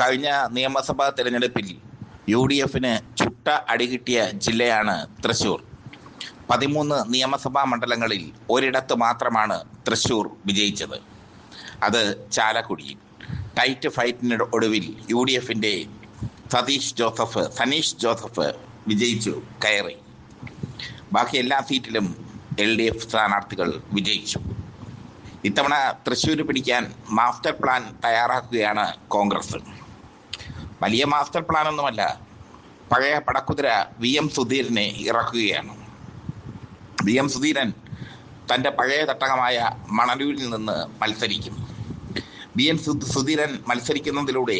കഴിഞ്ഞ നിയമസഭാ തെരഞ്ഞെടുപ്പിൽ യു ഡി എഫിന് ചുട്ട അടികിട്ടിയ ജില്ലയാണ് തൃശൂർ. പതിമൂന്ന് നിയമസഭാ മണ്ഡലങ്ങളിൽ ഒരിടത്ത് മാത്രമാണ് തൃശൂർ വിജയിച്ചത്. അത് ചാലക്കുടിയിൽ ടൈറ്റ് ഫൈറ്റിന് ഒടുവിൽ യു ഡി എഫിന്റെ സതീഷ് ജോസഫ് സനീഷ് ജോസഫ് വിജയിച്ചു കയറി. ബാക്കി എല്ലാ സീറ്റിലും എൽ ഡി എഫ് സ്ഥാനാർത്ഥികൾ വിജയിച്ചു. ഇത്തവണ തൃശ്ശൂർ പിടിക്കാൻ മാസ്റ്റർ പ്ലാൻ തയ്യാറാക്കുകയാണ് കോൺഗ്രസ്. വലിയ മാസ്റ്റർ പ്ലാൻ ഒന്നുമല്ല പഴയ പടക്കുതിര വി എം സുധീരനെ ഇറക്കുകയാണ്. വി എം സുധീരൻ തന്റെ പഴയ തട്ടകമായ മണലൂരിൽ നിന്ന് മത്സരിക്കും. വി എം സുധീരൻ മത്സരിക്കുന്നതിലൂടെ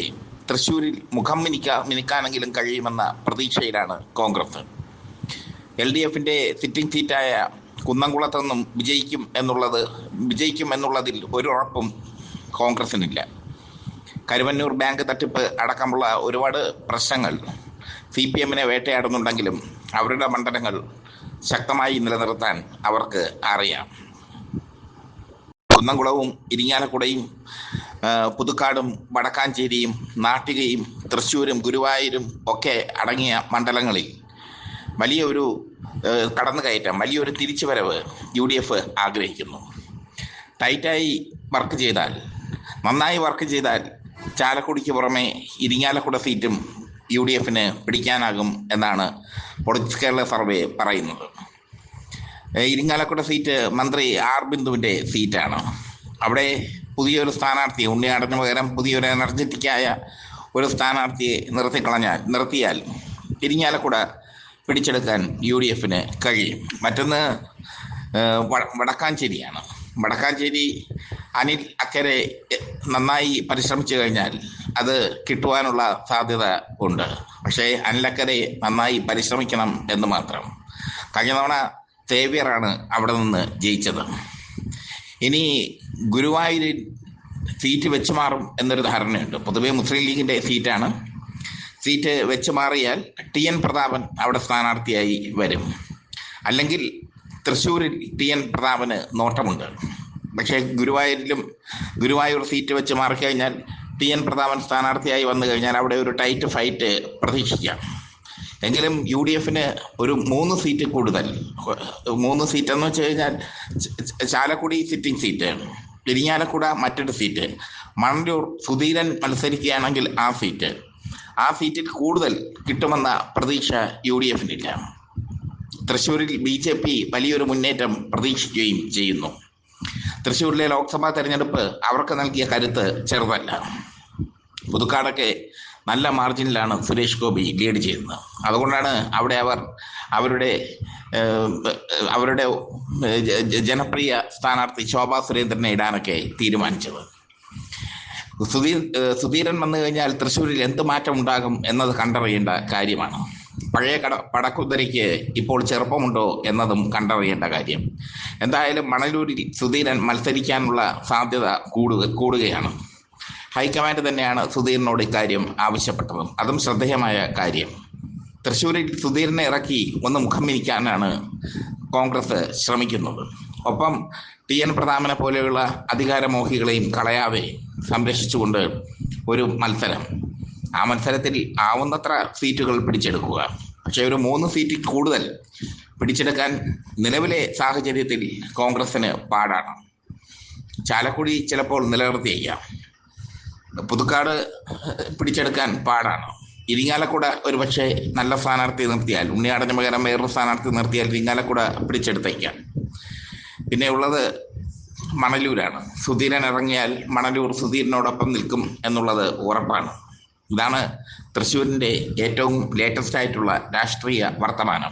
തൃശ്ശൂരിൽ മുഖം മിനിക്കാ മിനിക്കാനെങ്കിലും കഴിയുമെന്ന പ്രതീക്ഷയിലാണ് കോൺഗ്രസ്. എൽ ഡി എഫിന്റെ സിറ്റിംഗ് സീറ്റായ കുന്നംകുളത്ത് നിന്നും വിജയിക്കും എന്നുള്ളത് വിജയിക്കും എന്നുള്ളതിൽ ഒരു ഉറപ്പും കോൺഗ്രസിനില്ല. കരുവന്നൂർ ബാങ്ക് തട്ടിപ്പ് അടക്കമുള്ള ഒരുപാട് പ്രശ്നങ്ങൾ സി പി എമ്മിനെ വേട്ടയാടുന്നുണ്ടെങ്കിലും അവരുടെ മണ്ഡലങ്ങൾ ശക്തമായി നിലനിർത്താൻ അവർക്ക് അറിയാം. കുന്നംകുളവും ഇരിങ്ങാലക്കുടയും പുതുക്കാടും വടക്കാഞ്ചേരിയും നാട്ടികയും തൃശ്ശൂരും ഗുരുവായൂരും ഒക്കെ അടങ്ങിയ മണ്ഡലങ്ങളിൽ വലിയ ഒരു കടന്നുകയറ്റം വലിയൊരു തിരിച്ചുവരവ് യു ഡി എഫ് ആഗ്രഹിക്കുന്നു. ടൈറ്റായി വർക്ക് ചെയ്താൽ നന്നായി വർക്ക് ചെയ്താൽ ചാലക്കുടിക്ക് പുറമെ ഇരിങ്ങാലക്കുട സീറ്റും യു ഡി എഫിന് പിടിക്കാനാകും എന്നാണ് പൊളിറ്റിക്സ് കേരള സർവേ പറയുന്നത്. ഇരിങ്ങാലക്കുട സീറ്റ് മന്ത്രി ആർ ബിന്ദുവിന്റെ സീറ്റാണ്. അവിടെ പുതിയൊരു സ്ഥാനാർത്ഥി ഉണ്ണിയാടന് പകരം പുതിയൊരു എനർജറ്റിക്കായ ഒരു സ്ഥാനാർത്ഥിയെ നിർത്തിക്കളഞ്ഞാൽ നിർത്തിയാൽ ഇരിങ്ങാലക്കുട പിടിച്ചെടുക്കാൻ യു ഡി എഫിന് കഴിയും. മറ്റൊന്ന് വടക്കാഞ്ചേരിയാണ്. വടക്കാഞ്ചേരി അനിൽ അക്കരെ നന്നായി പരിശ്രമിച്ചു കഴിഞ്ഞാൽ അത് കിട്ടുവാനുള്ള സാധ്യത ഉണ്ട്. പക്ഷേ അനിൽ അക്കരെ നന്നായി പരിശ്രമിക്കണം എന്ന് മാത്രം. കഴിഞ്ഞ തവണ സേവ്യറാണ് അവിടെ നിന്ന് ജയിച്ചത്. ഇനി ഗുരുവായൂരിൽ സീറ്റ് വെച്ചു മാറും എന്നൊരു ധാരണയുണ്ട്. പൊതുവേ മുസ്ലിം ലീഗിന്റെ സീറ്റാണ്. സീറ്റ് വെച്ച് മാറിയാൽ ടി എൻ പ്രതാപൻ അവിടെ സ്ഥാനാർത്ഥിയായി വരും. അല്ലെങ്കിൽ തൃശ്ശൂരിൽ ടി എൻ പ്രതാപന് നോട്ടമുണ്ട്. പക്ഷേ ഗുരുവായൂരിലും ഗുരുവായൂർ സീറ്റ് വെച്ച് മാറിക്കഴിഞ്ഞാൽ ടി എൻ പ്രതാപൻ സ്ഥാനാർത്ഥിയായി വന്നു കഴിഞ്ഞാൽ അവിടെ ഒരു ടൈറ്റ് ഫൈറ്റ് പ്രതീക്ഷിക്കാം. എങ്കിലും യു ഡി എഫിന് ഒരു മൂന്ന് സീറ്റ് കൂടുതൽ. മൂന്ന് സീറ്റ് എന്ന് വെച്ച് കഴിഞ്ഞാൽ ചാലക്കുടി സിറ്റിംഗ് സീറ്റ് ഇരിങ്ങാലക്കുട മറ്റൊരു സീറ്റ് മണലൂർ സുധീരൻ മത്സരിക്കുകയാണെങ്കിൽ ആ സീറ്റ്. ആ സീറ്റിൽ കൂടുതൽ കിട്ടുമെന്ന പ്രതീക്ഷ യു ഡി എഫിനില്ല തൃശ്ശൂരിൽ ബി ജെ പി വലിയൊരു മുന്നേറ്റം പ്രതീക്ഷിക്കുകയും ചെയ്യുന്നു. തൃശ്ശൂരിലെ ലോക്സഭാ തെരഞ്ഞെടുപ്പ് അവർക്ക് നൽകിയ കരുത്ത് ചെറുതല്ല. പുതുക്കാടൊക്കെ നല്ല മാർജിനിലാണ് സുരേഷ് ഗോപി ലീഡ് ചെയ്യുന്നത്. അതുകൊണ്ടാണ് അവിടെ അവർ അവരുടെ അവരുടെ ജനപ്രിയ സ്ഥാനാർത്ഥി ശോഭാ സുരേന്ദ്രനെ ഇടാനൊക്കെ തീരുമാനിച്ചത്. സുധീർ സുധീരൻ വന്നു കഴിഞ്ഞാൽ തൃശ്ശൂരിൽ എന്ത് മാറ്റം ഉണ്ടാകും എന്നത് കണ്ടറിയേണ്ട കാര്യമാണ്. പഴയ കട പടക്കുതിരയ്ക്ക് ഇപ്പോൾ ചെറുപ്പമുണ്ടോ എന്നതും കണ്ടറിയേണ്ട കാര്യം. എന്തായാലും മണലൂരിൽ സുധീരൻ മത്സരിക്കാനുള്ള സാധ്യത കൂടുക കൂടുകയാണ്. ഹൈക്കമാൻഡ് തന്നെയാണ് സുധീരനോട് ഇക്കാര്യം ആവശ്യപ്പെട്ടതും. അതും ശ്രദ്ധേയമായ കാര്യം. തൃശ്ശൂരിൽ സുധീരനെ ഇറക്കി ഒന്ന് മുഖം മിനിക്കാനാണ് കോൺഗ്രസ് ശ്രമിക്കുന്നത്. ഒപ്പം ടി എൻ പ്രതാപനെ പോലെയുള്ള അധികാരമോഹികളെയും കളയാതെ സംരക്ഷിച്ചുകൊണ്ട് ഒരു മത്സരം. ആ മത്സരത്തിൽ ആവുന്നത്ര സീറ്റുകൾ പിടിച്ചെടുക്കുക. പക്ഷേ ഒരു മൂന്ന് സീറ്റിൽ കൂടുതൽ പിടിച്ചെടുക്കാൻ നിലവിലെ സാഹചര്യത്തിൽ കോൺഗ്രസിന് പാടാണ്. ചാലക്കുടി ചിലപ്പോൾ നിലനിർത്തിയേക്കാം. പുതുക്കാട് പിടിച്ചെടുക്കാൻ പാടാണ്. ഇരിങ്ങാലക്കുട ഒരു പക്ഷേ നല്ല സ്ഥാനാർത്ഥി നിർത്തിയാൽ ഉണ്ണിയാടന് പകരം വേറൊരു സ്ഥാനാർത്ഥി നിർത്തിയാൽ ഇരിങ്ങാലക്കുട പിടിച്ചെടുത്തേക്കാം. പിന്നെ ഉള്ളത് മണലൂരാണ്. സുധീരൻ ഇറങ്ങിയാൽ മണലൂർ സുധീരനോടൊപ്പം നിൽക്കും എന്നുള്ളത് ഉറപ്പാണ്. ഇതാണ് തൃശ്ശൂരിന്റെ ഏറ്റവും ലേറ്റസ്റ്റ് ആയിട്ടുള്ള രാഷ്ട്രീയ വർത്തമാനം.